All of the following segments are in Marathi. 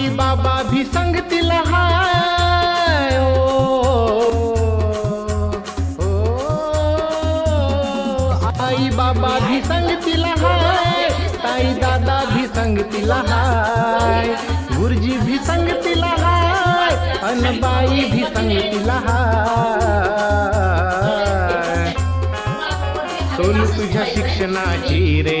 साईं बाबा भी संगति लहायो आई बाबा भी संगति लहाय ताई दादा भी संगति लहाय गुरुजी भी संगति लहाय अनबाई भी संगति लहाय सोनू शिक्षणा जी रे।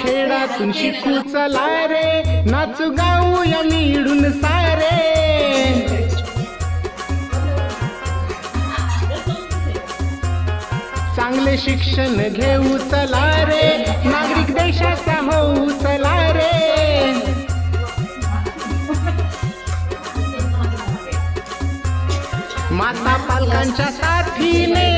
खेळातून शिकू चला रे. नाचू गाऊया मिळून सारे. चांगले शिक्षण घेऊ चला रे. नागरिक देशाचा होऊ चला रे. माता पालकांच्या साथीने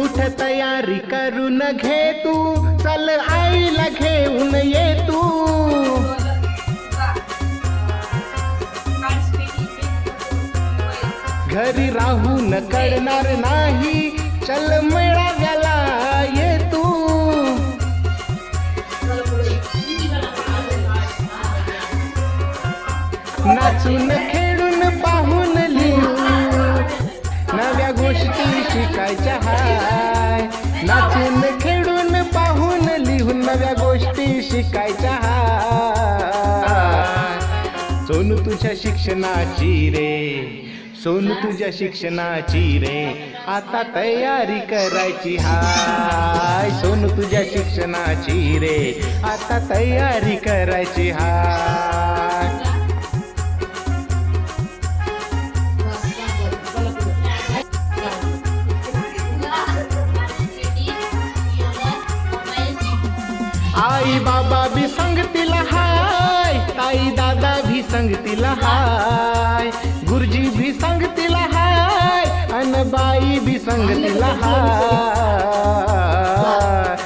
उठ तयारी करून घे तू. चल आईला घेऊन ये तू. घरी राहून करणार नाही. चल मेळाव्याला ये तू. नाचून खेळून पाहून लिहू. नव्या गोष्टी शिकायच्या हा शिक्षणाची रे. सोनू तुझ्या शिक्षणाची रे. आता तयारी करायची हाय. सोनू तुझ्या शिक्षणाची रे. आता तयारी करायची हाय. आई बाबा भी सांगतील हाय. ताई सांगतील हाय. गुरुजी भी सांगतील हाय. अन बाई भी सांगतील हाय.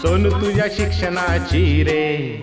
सोनू तुझ्या शिक्षणाची रे.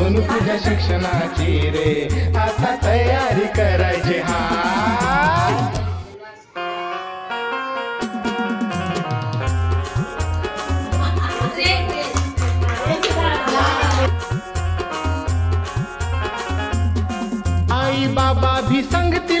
घेऊन तुझ्या शिक्षणाची रे. आता तयारी करायची हा. आई बाबा भी संगती